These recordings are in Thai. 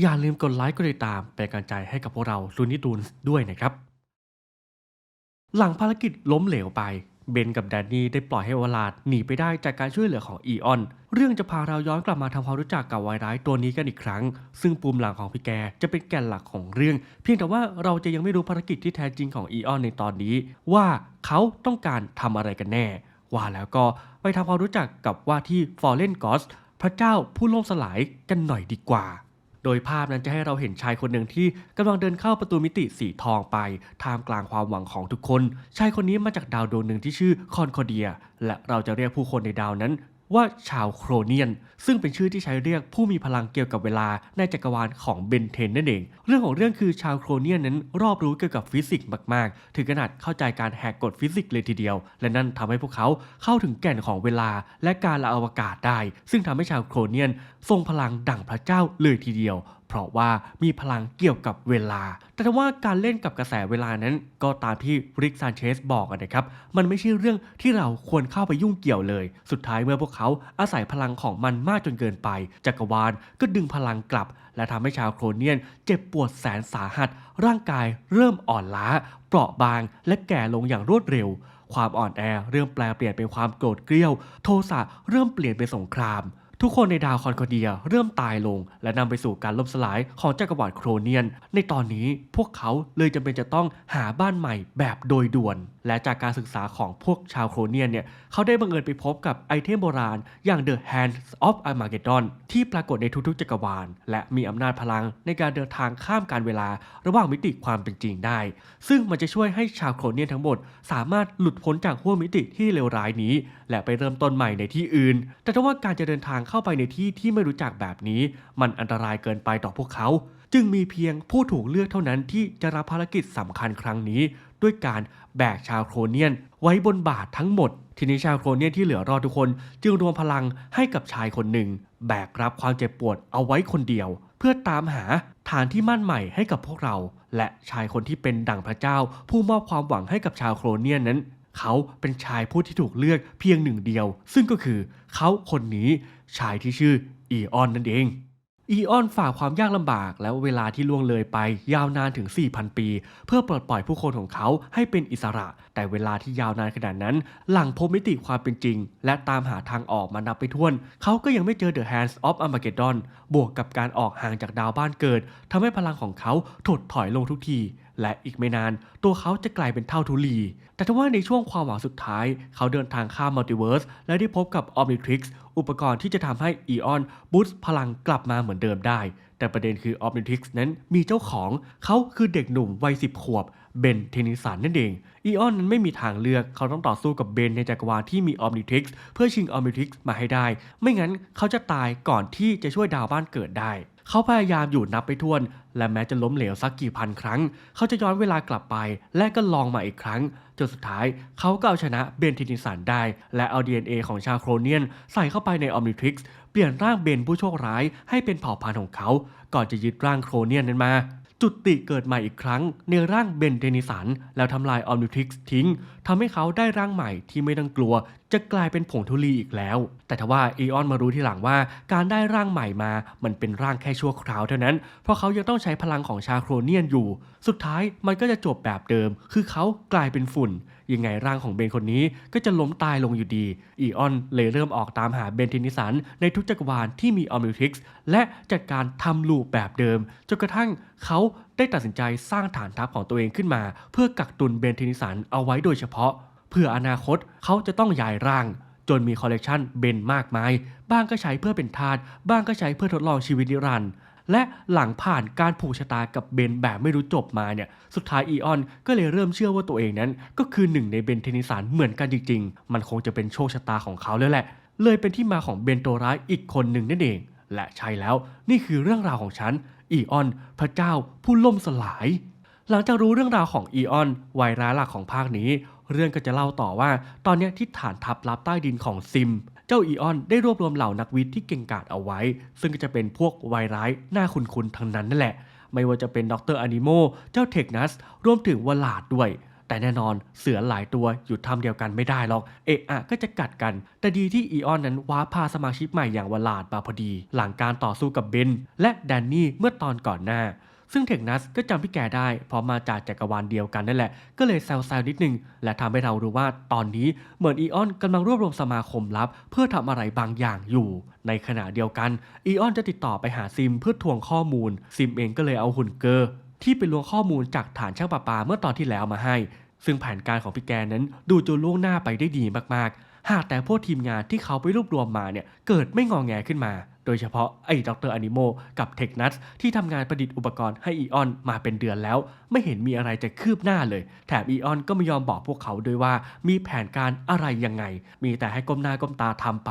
อย่าลืมกดไลค์กดติดตามเป็นกำลังใจให้กับพวกเราลูนิตูนด้วยนะครับ หลังภารกิจล้มเหลวไป เบนกับแดนนี่ได้ปล่อยให้วลาดหนีไปได้จากการช่วยเหลือของอีออน เรื่องจะพาเราย้อนกลับมาทำความรู้จักกับวายร้ายตัวนี้กันอีกครั้ง ซึ่งปุ่มหลังของพี่แกจะเป็นแกนหลักของเรื่อง เพียงแต่ว่าเราจะยังไม่รู้ภารกิจที่แท้จริงของอีออนในตอนนี้ ว่าเขาต้องการทำอะไรกันแน่ ว่าแล้วก็ไปทำความรู้จักกับว่าที่ Fallen Gods พระเจ้าผู้ล่มสลายกันหน่อยดีกว่า โดยภาพนั้นจะให้เราเห็นชายคนหนึ่งที่กำลังเดินเข้าประตูมิติสีทองไปท่ามกลางความหวังของทุกคน ชายคนนี้มาจากดาวดวงหนึ่งที่ชื่อคอนคอเดีย และเราจะเรียกผู้คนในดาวนั้น ว่าชาวโครเนียน ซึ่งเป็นชื่อที่ใช้เรียกผู้มีพลังเกี่ยวกับเวลาในจักรวาลของเบนเทนนั่นเอง เรื่องของเรื่องคือชาวโครเนียนนั้นรอบรู้เกี่ยวกับฟิสิกส์มากๆ ถึงขนาดเข้าใจการแหกกฎฟิสิกส์เลยทีเดียว และนั่นทำให้พวกเขาเข้าถึงแก่นของเวลาและการละอวกาศได้ ซึ่งทำให้ชาวโครเนียน ทรงพลังดั่งพระเจ้าเลยทีเดียว ราะว่ามีพลังเกี่ยวกับเวลา แต่ว่าการเล่นกับกระแสเวลานั้น ก็ตามที่ริกซานเชสบอกนะครับ มันไม่ใช่เรื่องที่เราควรเข้าไปยุ่งเกี่ยวเลย สุดท้ายเมื่อพวกเขาอาศัยพลังของมันมากจนเกินไป จักรวาลก็ดึงพลังกลับ และทำให้ชาวโครเนียน เจ็บปวดแสนสาหัส ร่างกายเริ่มอ่อนล้า เปราะบาง และแก่ลงอย่างรวดเร็ว ความอ่อนแอเริ่มแปลเปลี่ยนเป็นความโกรธเกรี้ยว โทสะเริ่มเปลี่ยนเป็นสงคราม ทุกคนในดาวคอนคอเดียเริ่มตายลง และนำไปสู่การล่มสลายของจักรวรรดิโครเนียน ในตอนนี้พวกเขาเลยจำเป็นจะต้องหาบ้านใหม่แบบโดยด่วน และจากการศึกษาของพวกชาวโครเนียนเนี่ยเขาได้บังเอิญไปพบกับไอเทมโบราณ อย่าง The Hands of Armageddon ที่ปรากฏในทุกๆ จักรวาล และมีอำนาจพลังในการเดินทางข้ามการเวลาระหว่างมิติความเป็นจริงได้ ซึ่งมันจะช่วยให้ชาวโครเนียนทั้งหมด สามารถหลุดพ้นจากห้วงมิติที่เลวร้ายนี้ และไปเริ่มต้นใหม่ในที่อื่น แต่ถ้าว่าการจะเดินทางเข้าไปในที่ที่ไม่รู้จักแบบนี้ มันอันตรายเกินไปต่อพวกเขาจึงมีเพียงผู้ถูกเลือกเท่านั้นที่จะรับภารกิจสำคัญครั้งนี้ ด้วยการ แบกชาวโครเนียนไว้บนบาททั้งหมด ทีนี้ชาวโครเนียนที่เหลือรอดทุกคน จึงรวมพลังให้กับชายคนหนึ่ง แบกรับความเจ็บปวดเอาไว้คนเดียว เพื่อตามหาฐานที่มั่นใหม่ให้กับพวกเรา และชายคนที่เป็นดั่งพระเจ้า ผู้มอบความหวังให้กับชาวโครเนียนนั้น เขาเป็นชายผู้ที่ถูกเลือกเพียงหนึ่งเดียว ซึ่งก็คือเขาคนนี้ชายที่ชื่ออีออนนั่นเอง อีออนฝ่าความยากลำบากและเวลาที่ล่วงเลยไปยาวนานถึง 4,000 ปี เพื่อปลดปล่อยผู้คนของเขาให้เป็นอิสระ แต่เวลาที่ยาวนานขนาดนั้น หลังพบมิติความเป็นจริง และตามหาทางออกมานับไปท้วน เขาก็ยังไม่เจอ The Hands of Armageddon บวกกับการออกห่างจากดาวบ้านเกิดทำให้พลังของเขาถดถอยลงทุกทีและอีกไม่นาน ตัวเขาจะกลายเป็นเท่าทุลี แต่ทว่าในช่วงความหวังสุดท้าย เขาเดินทางข้ามมัลติเวิร์สและได้พบกับออฟนิทริกซ์อุปกรณ์ที่จะทำให้อีออนบูสต์พลังกลับมาเหมือนเดิมได้ แต่ประเด็นคือออฟนิทริกซ์นั้นมีเจ้าของ เขาคือเด็กหนุ่มวัยสิบขวบ เบนเทนิสันนั่นเองอีออนนั้นไม่มีทางเลือกเขาต้องต่อสู้กับเบนในจักรวาลที่มี Omnitrix เพื่อชิง Omnitrix มาให้ได้ ไม่งั้นเขาจะตายก่อนที่จะช่วยดาวบ้านเกิดได้ เขาพยายามอยู่นับไปทวน และแม้จะล้มเหลวสักกี่พันครั้ง เขาจะย้อนเวลากลับไป และก็ลองมาอีกครั้งจนสุดท้ายเขาก็เอาชนะเบนเทนิสันได้ และเอา DNA ของชาวโครเนียน ใส่เข้าไปใน Omnitrix เปลี่ยนร่างเบนผู้โชคร้ายให้เป็นเผ่าพันธุ์ของเขา ก่อนจะยึดร่างโครเนียนนั้นมา จุติเกิดใหม่อีกครั้งในร่างเบนเดนิสัน แล้วทำลายออมนิทริกซ์ทิ้งทำให้เขาได้ร่างใหม่ที่ไม่ต้องกลัว จะกลายเป็นผงทุลีอีกแล้ว แต่ทว่าเอออนมารู้ทีหลังว่าการได้ร่างใหม่มา มันเป็นร่างแค่ชั่วคราวเท่านั้น เพราะเขายังต้องใช้พลังของชาโครเนียนอยู่ สุดท้ายมันก็จะจบแบบเดิม คือเขากลายเป็นฝุ่น ยังไงร่างของเบนคนนี้ก็จะล้มตายลงอยู่ดี อีออนเลยเริ่มออกตามหาเบนเทนิสันในทุกจักรวาลที่มีออมนิทริกซ์และจัดการทำลูปแบบเดิมจนกระทั่งเขาได้ตัดสินใจสร้างฐานทัพของตัวเองขึ้นมา เพื่อกักตุนเบนเทนิสันเอาไว้โดยเฉพาะ เพื่ออนาคตเขาจะต้องย้ายร่างจนมีคอลเลกชันเบนมากมาย บ้างก็ใช้เพื่อเป็นทาส บ้างก็ใช้เพื่อทดลองชีวิตนิรันดร์ และหลังผ่านการผูกชะตากับเบนแบบไม่รู้จบมาเนี่ยสุดท้ายอีออนก็เลยเริ่มเชื่อว่าตัวเองนั้น ก็คือหนึ่งในเบนเทนิสันเหมือนกันจริง ๆ มันคงจะเป็นโชคชะตาของเขาแล้วแหละ เลยเป็นที่มาของเบนตัวร้ายอีกคนหนึ่งนั่นเอง และใช่แล้วนี่คือเรื่องราวของฉันอีออน พระเจ้าผู้ล่มสลาย หลังจากรู้เรื่องราวของอีออนวัยร้ายหลักของภาคนี้ เรื่องก็จะเล่าต่อว่า ตอนนี้ที่ฐานทัพลับใต้ดินของซิม เจ้าอีออนได้รวบรวมเหล่านักวิทย์ที่เก่งกาจเอาไว้ ซึ่งก็จะเป็นพวกวัยร้ายหน้าคุ้นๆทั้งนั้นนั่นแหละ ไม่ว่าจะเป็นดรอนิโม เจ้าเทคนัส รวมถึงวลาดด้วย แต่แน่นอนเสือหลายตัวอยู่ทำเดียวกันไม่ได้หรอก เอะอะก็จะกัดกัน แต่ดีที่อีออนนั้นว้าพาสมาชิกใหม่อย่างวลาดมาพอดี หลังการต่อสู้กับเบนและแดนนี่เมื่อตอนก่อนหน้า ซึ่งเทคนัสก็จำพี่แกได้เพราะมาจากจักรวาลเดียวกันนั่นแหละ ก็เลยแซวๆนิดนึง และทำให้เรารู้ว่าตอนนี้เหมือนอีออนกำลังรวบรวมสมาคมลับ เพื่อทำอะไรบางอย่างอยู่ ในขณะเดียวกันอีออนจะติดต่อไปหาซิมเพื่อทวงข้อมูล ซิมเองก็เลยเอาหุ่นเกอร์ที่ไปลวงข้อมูลจากฐานช่างประปาเมื่อตอนที่แล้วมาให้ ซึ่งแผนการของพี่แกนั้นดูจะล่วงหน้าไปได้ดีมากๆ หากแต่พวกทีมงานที่เขาไปรวบรวมมาเนี่ยเกิดไม่งองแงขึ้นมา โดยเฉพาะไอ้ด็อกเตอร์อนิโมกับเทคนัสที่ทำงานประดิษฐ์อุปกรณ์ให้อีออนมาเป็นเดือนแล้ว ไม่เห็นมีอะไรจะคืบหน้าเลย แถมอีออนก็ไม่ยอมบอกพวกเขาด้วยว่ามีแผนการอะไรยังไง มีแต่ให้ก้มหน้าก้มตาทำไป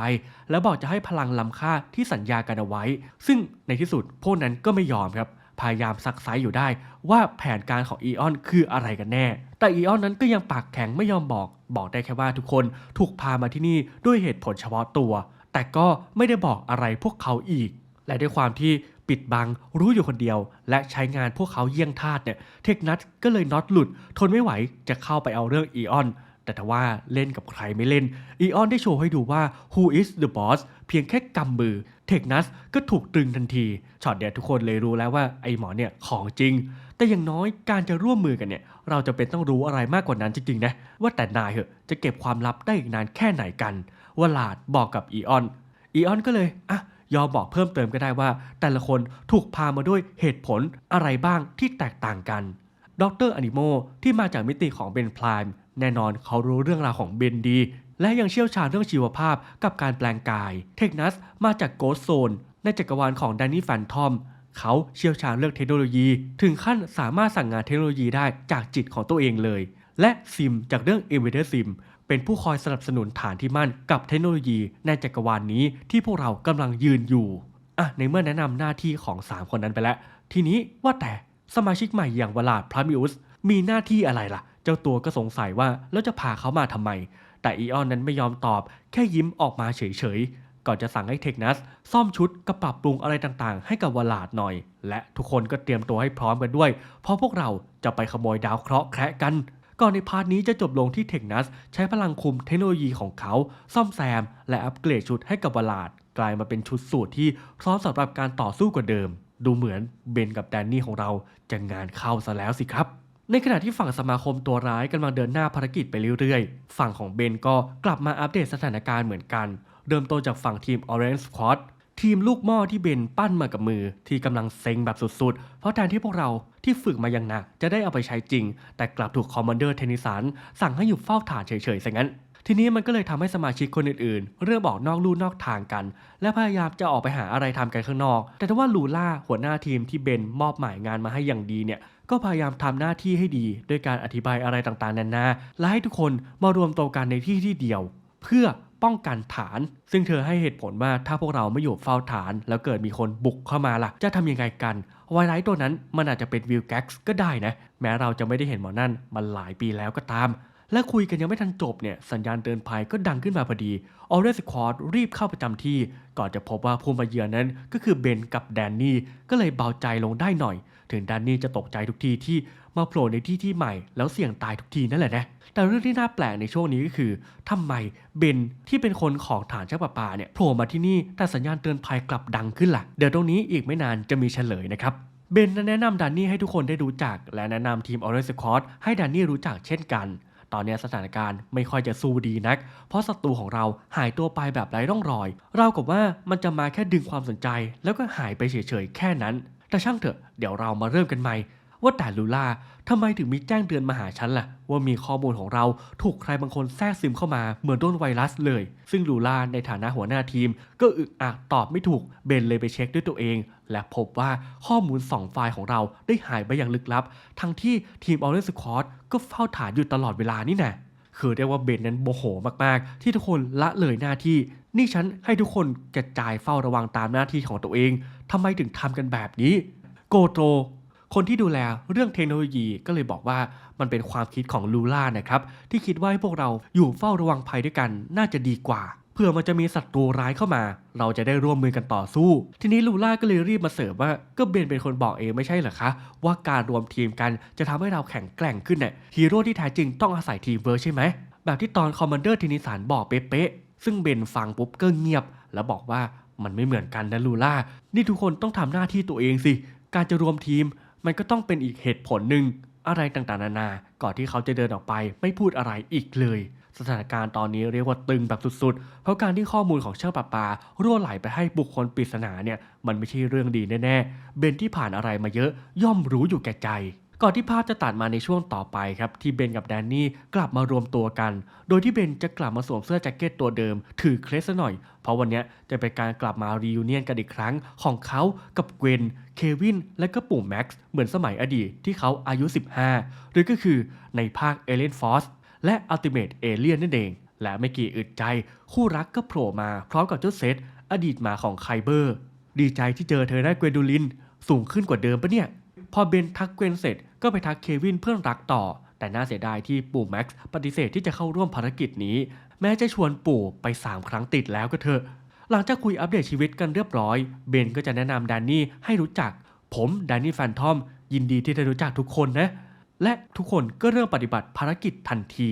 แล้วบอกจะให้พลังล้ำค่าที่สัญญากันเอาไว้ ซึ่งในที่สุดพวกนั้นก็ไม่ยอมครับ พยายามซักไซอยู่ได้ว่าแผนการของอีออนคืออะไรกันแน่ แต่อีออนนั้นก็ยังปากแข็งไม่ยอมบอก บอกได้แค่ว่าทุกคนถูกพามาที่นี่ด้วยเหตุผลเฉพาะตัว แต่ก็ไม่ได้บอกอะไรพวกเขาอีก และด้วยความที่ปิดบังรู้อยู่คนเดียว และใช้งานพวกเขาเยี่ยงทาสเนี่ย เทคนัทก็เลยน็อตหลุด ทนไม่ไหวจะเข้าไปเอาเรื่องอีออนแต่ถ้าว่าเล่นกับใครไม่เล่น อีออนได้โชว์ให้ดูว่า who is the boss เพียงแค่กำมือ เทคนัสก็ถูกตรึงทันทีช็อตเดียวทุกคนเลยรู้แล้วว่าไอ้หมอเนี่ยของจริง แต่อย่างน้อยการจะร่วมมือกันเนี่ย เราจะเป็นต้องรู้อะไรมากกว่านั้นจริงๆนะว่าแต่นายเหอะจะเก็บความลับได้อีกนานแค่ไหนกันวลาดบอกกับอีออน อีออนก็เลยอะยอมบอกเพิ่มเติมก็ได้ว่า แต่ละคนถูกพามาด้วยเหตุผลอะไรบ้างที่แตกต่างกันดรอนิโมที่มาจากมิติของเบนพลายแน่นอนเขารู้เรื่องราวของเบนดี และยังเชี่ยวชาญเรื่องชีวภาพกับการแปลงกาย เทคนัสมาจากโกสโซน ในจักรวาลของแดนนี่แฟนทอม เขาเชี่ยวชาญเรื่องเทคโนโลยี ถึงขั้นสามารถสั่งงานเทคโนโลยีได้จากจิตของตัวเองเลย และซิมจากเรื่อง i n v a d e r Sim เป็นผู้คอยสนับสนุนฐานที่มั่นกับเทคโนโลยีในจักรวาลนี้ที่พวกเรากำลังยืนอยู่อะในเมื่อแนะนำหน้าที่ของ 3 คนนั้นไปแล้ว ทีนี้ว่าแต่สมาชิกใหม่อย่างวลาดพลามิอุสมีหน้าที่อะไรล่ะ เจ้าตัวก็สงสัยว่าแล้วจะพาเขามาทำไม แต่อีออนนั้นไม่ยอมตอบ แค่ยิ้มออกมาเฉยๆ ก่อนจะสั่งให้เทคนัสซ่อมชุดกับปรับปรุงอะไรต่างๆ ให้กับวลาดหน่อย และทุกคนก็เตรียมตัวให้พร้อมกันด้วย เพราะพวกเราจะไปขโมยดาวเคราะห์แคระกัน ก่อนในพาร์ทนี้จะจบลงที่เทคนัสใช้พลังคุมเทคโนโลยีของเขา ซ่อมแซม และอัปเกรดชุดให้กับวลาดกลายมาเป็นชุดสูตรที่พร้อมสำหรับการต่อสู้กว่าเดิม ดูเหมือนเบนกับแดนนี่ของเราจะงานเข้าซะแล้วสิครับ ในขณะที่ฝั่งสมาคมตัวร้ายกำลังเดินหน้าภารกิจไปเรื่อยๆ ฝั่งของเบนก็กลับมาอัปเดตสถานการณ์เหมือนกัน เริ่มต้นจากฝั่งทีม Orange Squad ทีมลูกหม้อที่เบนปั้นมากับมือ ที่กำลังเซ็งแบบสุดๆ เพราะแทนที่พวกเราที่ฝึกมาอย่างหนักจะได้เอาไปใช้จริง แต่กลับถูกคอมมานเดอร์เทนิสันสั่งให้อยู่เฝ้าฐานเฉยๆซะงั้น ทีนี้มันก็เลยทำให้สมาชิกคนอื่นๆ เริ่มออกนอกลู่นอกทางกัน และพยายามจะออกไปหาอะไรทำกันข้างนอก แต่ถ้าว่าลูล่าหัวหน้าทีมที่เบนมอบหมายงานมาให้อย่างดีเนี่ย ก็พยายามทำหน้าที่ให้ดีด้วยการอธิบายอะไรต่างๆนานาและให้ทุกคนมารวมตัวกันในที่ที่เดียว เพื่อป้องกันฐาน ซึ่งเธอให้เหตุผลว่าถ้าพวกเราไม่อยู่เฝ้าฐาน แล้วเกิดมีคนบุกเข้ามาล่ะ จะทำยังไงกันไวไลท์ตัวนั้นมันอาจจะเป็นวิลแก๊กก็ได้นะ แม้เราจะไม่ได้เห็นหมอนั่นมาหลายปีแล้วก็ตาม และคุยกันยังไม่ทันจบเนี่ยสัญญาณเตือนภัยก็ดังขึ้นมาพอดีออเรสควอดรีบเข้าประจำที่ ก่อนจะพบว่าผู้มาเยือนนั้นก็คือเบนกับแดนนี่ก็เลยเบาใจลงได้หน่อย ถึงแดนนี่จะตกใจทุกทีที่มาโผล่ในที่ที่ใหม่แล้วเสี่ยงตายทุกทีนั่นแหละนะ แต่เรื่องที่น่าแปลกในช่วงนี้ก็คือทำไมเบนที่เป็นคนของฐานเจ้าป่าปาเนี่ยโผล่มาที่นี่แต่สัญญาณเตือนภัยกลับดังขึ้นล่ะ เดี๋ยวตรงนี้อีกไม่นานจะมีเฉลยนะครับเบนแนะนำดันนี่ให้ทุกคนได้รู้จัก และแนะนำทีมออเรนจ์คอร์สให้ดันนี่รู้จักเช่นกันตอนนี้สถานการณ์ไม่ค่อยจะสู้ดีนัก เพราะศัตรูของเราหายตัวไปแบบไร้ร่องรอย เรากับว่ามันจะมาแค่ดึงความสนใจ แล้วก็หายไปเฉยๆแค่นั้น แต่ช่างเถอะเดี๋ยวเรามาเริ่มกันใหม่ ว่าแต่ลูล่าทำไมถึงมีแจ้งเตือนมาหาฉันล่ะ ว่ามีข้อมูลของเราถูกใครบางคนแทรกซึมเข้ามาเหมือนโดนไวรัสเลย ซึ่งลูล่าในฐานะหัวหน้าทีม ก็อึกอักตอบไม่ถูกเบนเลยไปเช็คด้วยตัวเอง และพบว่าข้อมูล2ไฟล์ของเราได้หายไปอย่างลึกลับ ทั้งที่ทีมออเรนจ์สควอตก็เฝ้าฐานอยู่ตลอดเวลานี่นะคือเรียกว่าเบนนั้นโมโหมากๆ ที่ทุกคนละเลยหน้าที่ นี่ฉันให้ทุกคนกระจายเฝ้าระวังตามหน้าที่ของตัวเอง ทำไมถึงทำกันแบบนี้ โกโตคนที่ดูแลเรื่องเทคโนโลยีก็เลยบอกว่ามันเป็นความคิดของลูล่านะครับ ที่คิดว่าให้พวกเราอยู่เฝ้าระวังภัยด้วยกันน่าจะดีกว่าเพื่อมันจะมีศัตรูร้ายเข้ามา เราจะได้ร่วมมือกันต่อสู้ ทีนี้ลูล่าก็เลยรีบมาเสริมว่าก็เบนเป็นคนบอกเองไม่ใช่เหรอคะ ว่าการรวมทีมกันจะทำให้เราแข็งแกร่งขึ้นเนี่ยฮีโร่ที่แท้จริงต้องอาศัยทีมเวิร์ใช่ไหม แบบที่ตอนคอมมานเดอร์ทินิสานบอกเป๊ะๆซึ่งเบนฟังปุ๊บก็เงียบ แล้วบอกว่า มันไม่เหมือนกันนะลูล่า นี่ทุกคนต้องทำหน้าที่ตัวเองสิ การจะรวมทีมมันก็ต้องเป็นอีกเหตุผลหนึ่งอะไรต่างๆนานา ก่อนที่เขาจะเดินออกไปไม่พูดอะไรอีกเลย สถานการณ์ตอนนี้เรียกว่าตึงแบบสุดๆ เพราะการที่ข้อมูลของเช่างปาปา รั่วไหลไปให้บุคคลปริศนาเนี่ย มันไม่ใช่เรื่องดีแน่ๆ เบนที่ผ่านอะไรมาเยอะ ย่อมรู้อยู่แก่ใจ ก่อนที่ภาพจะตัดมาในช่วงต่อไปครับที่เบนกับแดนนี่กลับมารวมตัวกัน โดยที่เบนจะกลับมาสวมเสื้อแจ็คเก็ตตัวเดิม ถือเครสหน่อย เพราะวันนี้จะเป็นการกลับมารี u n เนียนกันอีกครั้งของเขากับเกวนเควินและก็ปู่แม็กซ์เหมือนสมัยอดีตที่เขาอายุ 15 หรือก็คือในภาคเอเลนฟอสและ Ultimate Alien นั่นเอง และไม่กี่อึดใจ คู่รักก็โผล่มาพร้อมกับเจ้าเซตอดีตมาของไคเบอร์ ดีใจที่เจอเธอได้เกวนดูลิน สูงขึ้นกว่าเดิมปะเนี่ย พอเบนทักเกวนเสร็จก็ไปทักเควินเพื่อนรักต่อ แต่น่าเสียดายที่ปู่แม็กซ์ปฏิเสธที่จะเข้าร่วมภารกิจนี้ แม้จะชวนปู่ไป 3 ครั้งติดแล้วก็เถอะ หลังจากคุยอัปเดตชีวิตกันเรียบร้อย เบนก็จะแนะนำแดนนี่ให้รู้จัก ผมแดนนี่แฟนทอม ยินดีที่ได้รู้จักทุกคนนะ และทุกคนก็เริ่มปฏิบัติภารกิจทันที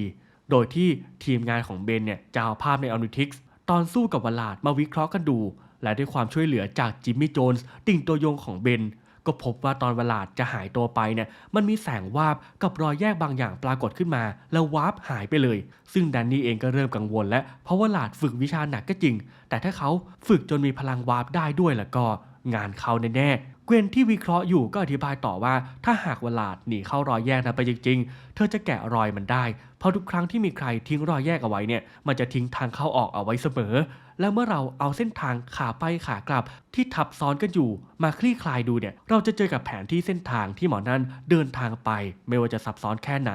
โดยที่ทีมงานของเบนเนี่ยจะเอาภาพในอนิทิกส์ตอนสู้กับวลาดมาวิเคราะห์กันดู และด้วยความช่วยเหลือจากจิมมี่โจนส์ติ่งตัวยงของเบน ก็พบว่าตอนเวลาจะหายตัวไปเนี่ยมันมีแสงวาบกับรอยแยกบางอย่างปรากฏขึ้นมา แล้ววาบหายไปเลย ซึ่งแดนนี่เองก็เริ่มกังวลแล้วเพราะวลาดฝึกวิชาหนักก็จริง แต่ถ้าเขาฝึกจนมีพลังวาบได้ด้วยแล้วก็งานเขาแน่ๆเกวนที่วิเคราะห์อยู่ก็อธิบายต่อว่า ถ้าหากวลาดหนีเข้ารอยแยกนั้นไปจริง ๆ เธอจะแกะรอยมันได้ เพราะทุกครั้งที่มีใครทิ้งรอยแยกเอาไว้เนี่ย มันจะทิ้งทางเข้าออกเอาไว้เสมอ แล้วเมื่อเราเอาเส้นทางขาไปขากลับ ที่ทับซ้อนกันอยู่มาคลี่คลายดูเนี่ยเราจะเจอกับแผนที่เส้นทางที่หมอนั่นเดินทางไป ไม่ว่าจะซับซ้อนแค่ไหน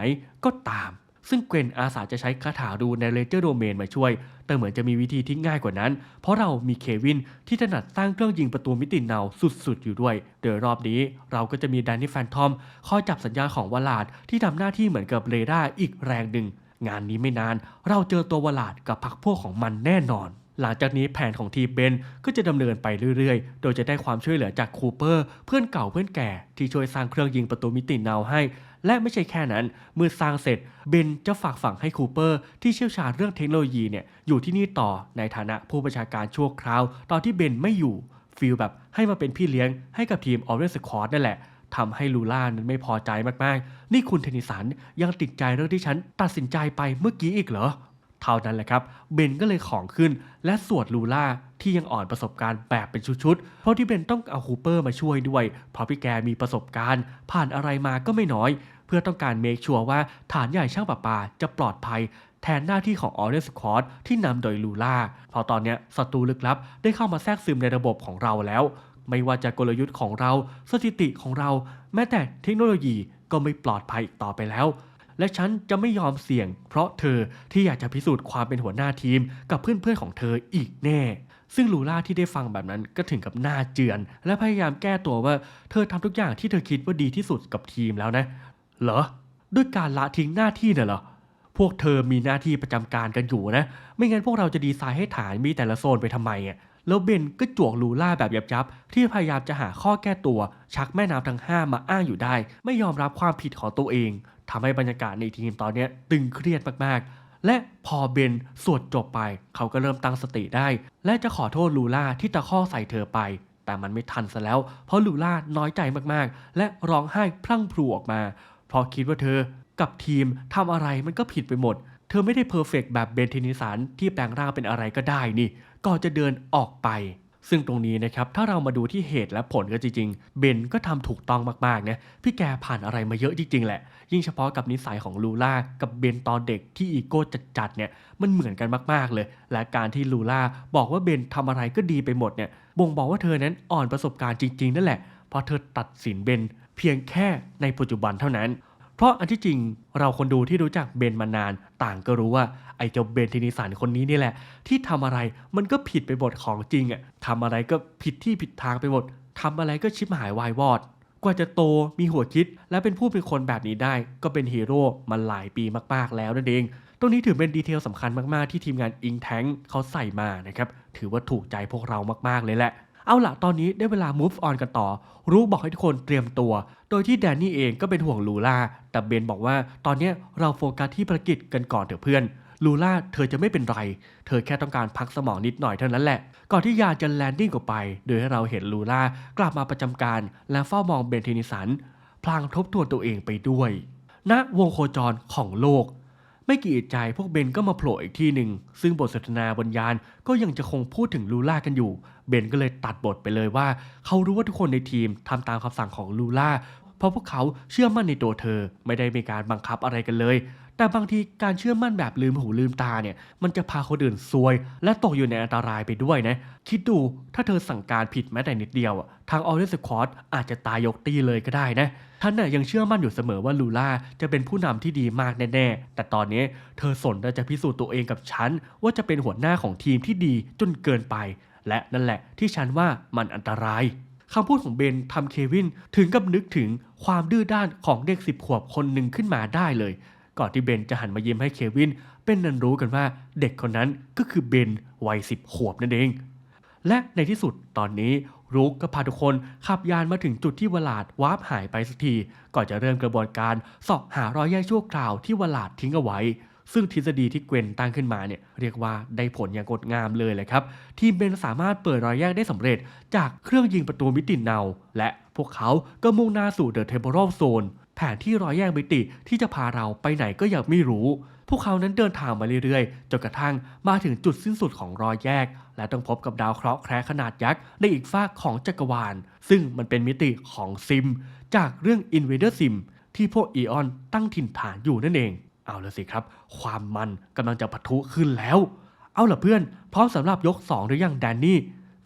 ก็ตาม ซึ่งเกวนอาสาจะใช้คาถาดูในเลเจอร์โดเมนมาช่วย แต่เหมือนจะมีวิธีที่ง่ายกว่านั้น เพราะเรามีเควินที่ถนัดสร้างเครื่องยิงประตูมิติเนาสุดๆอยู่ด้วย โดยรอบนี้เราก็จะมีแดนนี่แฟนทอมคอยจับสัญญาณของวลาดที่ทำหน้าที่เหมือนกับเรดาร์อีกแรงหนึ่งงานนี้ไม่นาน เราเจอตัววลาดกับพักพวกของมันแน่นอน หลังจากนี้แผนของทีมเบนก็จะดำเนินไปเรื่อยๆ โดยจะได้ความช่วยเหลือจากคูเปอร์ เพื่อนเก่าเพื่อนแก่ ที่ช่วยสร้างเครื่องยิงประตูมิติเนาให้ และไม่ใช่แค่นั้น เมื่อสร้างเสร็จเบนจะฝากฝังให้คูเปอร์ ที่เชี่ยวชาญเรื่องเทคโนโลยีเนี่ยอยู่ที่นี่ต่อในฐานะผู้บัญชาการชั่วคราว ตอนที่เบนไม่อยู่ฟีลแบบให้มาเป็นพี่เลี้ยงให้กับทีมออเรนสควอตนั่นแหละทำให้ลูล่านั้นไม่พอใจมากๆ นี่คุณเทนิสันยังติดใจเรื่องที่ฉันตัดสินใจไปเมื่อกี้อีกเหรอ เท่านั้นแหละครับ เบนก็เลยของขึ้น และสวดลูล่าที่ยังอ่อนประสบการณ์แบบเป็นชุดๆ เพราะที่เบนต้องเอาคูเปอร์มาช่วยด้วย เพราะพี่แกมีประสบการณ์ ผ่านอะไรมาก็ไม่น้อย เพื่อต้องการเมคชัวร์ว่าฐานใหญ่ช่างประปาจะปลอดภัย แทนหน้าที่ของออเรนสควอตที่นำโดยลูล่าเพราะตอนนี้ศัตรูลึกลับได้เข้ามาแทรกซึมในระบบของเราแล้ว ไม่ว่าจะกลยุทธ์ของเรา สถิติของเรา แม้แต่เทคโนโลยีก็ไม่ปลอดภัยอีกต่อไปแล้ว และฉันจะไม่ยอมเสี่ยง เพราะเธอที่อยากจะพิสูจน์ความเป็นหัวหน้าทีมกับเพื่อนๆของเธออีกแน่ ซึ่งลูล่าที่ได้ฟังแบบนั้นก็ถึงกับหน้าเจือน และพยายามแก้ตัวว่าเธอทำทุกอย่างที่เธอคิดว่าดีที่สุดกับทีมแล้วนะ เหรอ ด้วยการละทิ้งหน้าที่น่ะเหรอพวกเธอมีหน้าที่ประจำการกันอยู่นะ ไม่งั้นพวกเราจะดีไซน์ให้ฐานมีแต่ละโซนไปทำไมอะ แล้วเบนก็จวกลูล่าแบบยับๆที่พยายามจะหาข้อแก้ตัว ชักแม่น้ำทั้งห้ามาอ้างอยู่ได้ ไม่ยอมรับความผิดของตัวเอง ทำให้บรรยากาศในทีมตอนนี้ตึงเครียดมากๆ และพอเบนสวดจบไป เขาก็เริ่มตั้งสติได้ และจะขอโทษลูล่าที่ตะข้อใส่เธอไป แต่มันไม่ทันซะแล้ว เพราะลูล่าน้อยใจมากๆ และร้องไห้พลั่งพลูออกมา เพราะคิดว่าเธอกับทีมทำอะไรมันก็ผิดไปหมด เธอไม่ได้เพอร์เฟกแบบเบนเทนิสันที่แปลงร่างเป็นอะไรก็ได้นี่ก่อนจะเดินออกไป ซึ่งตรงนี้นะครับถ้าเรามาดูที่เหตุและผลก็จริงๆ เบนก็ทำถูกต้องมากๆนะพี่แกผ่านอะไรมาเยอะจริงๆแหละ ยิ่งเฉพาะกับนิสัยของลูล่ากับเบนตอนเด็กที่อีโก้จัดๆเนี่ยมันเหมือนกันมากๆเลย และการที่ลูล่าบอกว่าเบนทำอะไรก็ดีไปหมดเนี่ยบ่งบอกว่าเธอนั้นอ่อนประสบการณ์จริงๆนั่นแหละเพราะเธอตัดสินเบนเพียงแค่ในปัจจุบันเท่านั้น เพราะอันที่จริงเราคนดูที่รู้จักเบนมานาน ต่างก็รู้ว่าไอ้เจ้าเบนเทนิสันคนนี้นี่แหละ ที่ทำอะไรมันก็ผิดไปหมดของจริงอะ่ะทำอะไรก็ผิดที่ผิดทางไปหมดทำอะไรก็ชิบหายวายวอด กว่าจะโตมีหัวคิด และเป็นผู้เป็นคนแบบนี้ได้ ก็เป็นฮีโร่มาหลายปีมากๆแล้วนั่นเองตรงนี้ถือเป็นดีเทลสำคัญมาก ๆ ที่ทีมงานอิงแทงเขาใส่มานะครับ ถือว่าถูกใจพวกเรามาก ๆ เลยแหละ เอาล่ะตอนนี้ได้เวลา move on กันต่อ รู้บอกให้ทุกคนเตรียมตัว โดยที่แดนนี่เองก็เป็นห่วงลูล่า แต่เบนบอกว่าตอนนี้เราโฟกัสที่ภารกิจกันก่อนเถอะเพื่อน ลูล่าเธอจะไม่เป็นไร เธอแค่ต้องการพักสมองนิดหน่อยเท่านั้นแหละ ก่อนที่ยาจะแลนดิ้งออกไป โดยให้เราเห็นลูล่ากลับมาประจำการ และเฝ้ามองเบนเทนิสัน พลางทบทวนตัวเองไปด้วยณวงโคจรของโลก ไม่กี่ใจพวกเบนก็มาโผล่อีกที่หนึ่ง ซึ่งบทสนทนาบนยานก็ยังจะคงพูดถึงลูล่ากันอยู่ เบนก็เลยตัดบทไปเลยว่า เขารู้ว่าทุกคนในทีมทำตามคำสั่งของลูล่าเพราะพวกเขาเชื่อมั่นในตัวเธอไม่ได้มีการบังคับอะไรกันเลย แต่บางทีการเชื่อมั่นแบบลืมหูลืมตาเนี่ย มันจะพาคนอื่นซวย และตกอยู่ในอันตรายไปด้วยนะ คิดดูถ้าเธอสั่งการผิดแม้แต่นิดเดียว ทางออเรสคอร์ดอาจจะตายยกตีเลยก็ได้นะท่านน่ะยังเชื่อมั่นอยู่เสมอว่าลูล่าจะเป็นผู้นำที่ดีมากแน่ๆ แต่ตอนนี้เธอสนจะพิสูจน์ตัวเองกับฉัน ว่าจะเป็นหัวหน้าของทีมที่ดีจนเกินไป และนั่นแหละที่ฉันว่ามันอันตรายคำพูดของเบนทำเควินถึงกับนึกถึงความดื้อด้านของเด็กสิบขวบคนหนึ่งขึ้นมาได้เลย ก่อนที่เบนจะหันมายิ้มให้เควิน เป็นนันรู้กันว่าเด็กคนนั้นก็คือเบนวัยสิบขวบนั่นเอง และในที่สุดตอนนี้รุกก็พาทุกคนขับยานมาถึงจุดที่วลาดวาร์ปหายไปสักที ก่อนจะเริ่มกระบวนการสอบหารอยแยกชั่วคราวที่วลาดทิ้งเอาไว้ ซึ่งทฤษฎีที่เกวนตั้งขึ้นมาเนี่ยเรียกว่าได้ผลอย่างงดงามเลยเลยครับ ทีมเบนสามารถเปิดรอยแยกได้สำเร็จ จากเครื่องยิงประตูมิติเนา และพวกเขาก็มุ่งหน้าสู่เดอะเทม p พ r a l Zone แผนที่รอยแยกมิติที่จะพาเราไปไหนก็ยังไม่รู้ พวกเขานั้นเดินทางมาเรื่อยๆ จนกระทั่งมาถึงจุดสิ้นสุดของรอยแยก และต้องพบกับดาวเคราะห์แคระขนาดยักษ์ในอีกฝากของจักรวาล ซึ่งมันเป็นมิติของซิม จากเรื่อง Invader Sim ที่พวกอีออนตั้งถิ่นฐานอยู่นั่นเอง เอาละสิครับ ความมันกำลังจะปะทุขึ้นแล้ว เอาล่ะเพื่อน พร้อมสำหรับยก 2 หรือยังแดนนี่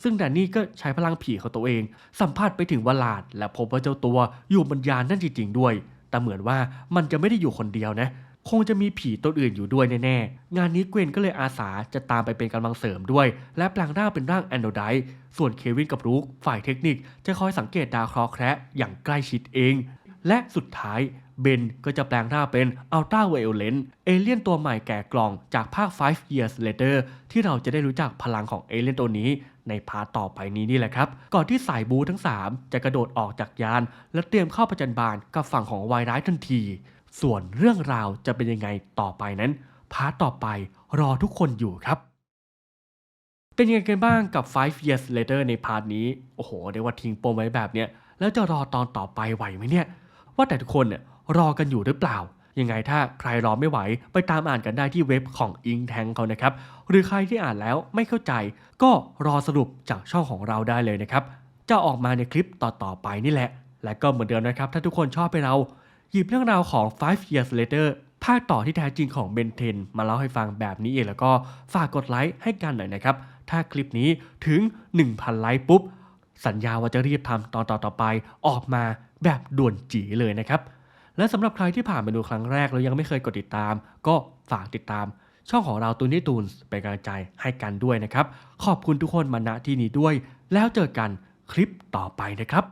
ซึ่งแดนนี่ก็ใช้พลังผีของตัวเอง สัมผัสไปถึงวลาด และพบว่าเจ้าตัวอยู่บนยานนั่นจริงๆด้วย แต่เหมือนว่ามันจะไม่ได้อยู่คนเดียวนะ คงจะมีผีตัวอื่นอยู่ด้วยแน่ๆ งานนี้เกวนก็เลยอาสาจะตามไปเป็นกำลังเสริมด้วย และแปลงร่างเป็นร่างแอนโดไดส่วนเควินกับรูคฝ่ายเทคนิค จะคอยสังเกตดาวเคราะห์แคระอย่างใกล้ชิดเอง และสุดท้าย บนก็จะแปลงร่างเป็นอัลต a าไวโอเลนเอเลี่ยนตัวใหม่แก่กล่องจากภาค 5 Years Later ที่เราจะได้รู้จักพลังของเอเลี่ยนตัวนี้ในพาต่อไปนี้นี่แหละครับ ก่อนที่สายบูทั้ง 3 จะกระโดดออกจากยาน และเตรียมเข้าประจันบานกับฝั่งของวายร้ายทันที ส่วนเรื่องราวจะเป็นยังไงต่อไปนั้นพาตต่อไปรอทุกคนอยู่ครับเป็นยังไงกันบ้างกับ 5 years later ในพาร์ทนี้ โอ้โหเรียกว่าทิ้งปมไว้แบบเนี้ย แล้วจะรอตอนต่อไปไหวไหมเนี่ย ว่าแต่ทุกคนเนี่ย รอกันอยู่หรือเปล่า ยังไงถ้าใครรอไม่ไหว ไปตามอ่านกันได้ที่เว็บของอิงแทงเขานะครับ หรือใครที่อ่านแล้วไม่เข้าใจ ก็รอสรุปจากช่องของเราได้เลยนะครับ จะออกมาในคลิปต่อๆไปนี่แหละ และก็เหมือนเดิมนะครับ ถ้าทุกคนชอบไปเรา หยิบเรื่องราวของ5 years later ภาคต่อที่แท้จริงของเบนเทนมาเล่าให้ฟังแบบนี้เองแล้วก็ฝากกดไลค์ให้กันหน่อยนะครับ ถ้าคลิปนี้ถึง 1,000 ไลค์ปุ๊บ สัญญาว่าจะรีบทำตอนต่อๆไปออกมาแบบด่วนจีเลยนะครับ และสำหรับใครที่ผ่านไปดูครั้งแรกแล้วยังไม่เคยกดติดตาม ก็ฝากติดตาม ช่องของเราตูนี่ตูนเป็นกำลังใจให้กันด้วยนะครับ ขอบคุณทุกคนมาณที่นี้ด้วย แล้วเจอกันคลิปต่อไปนะครับ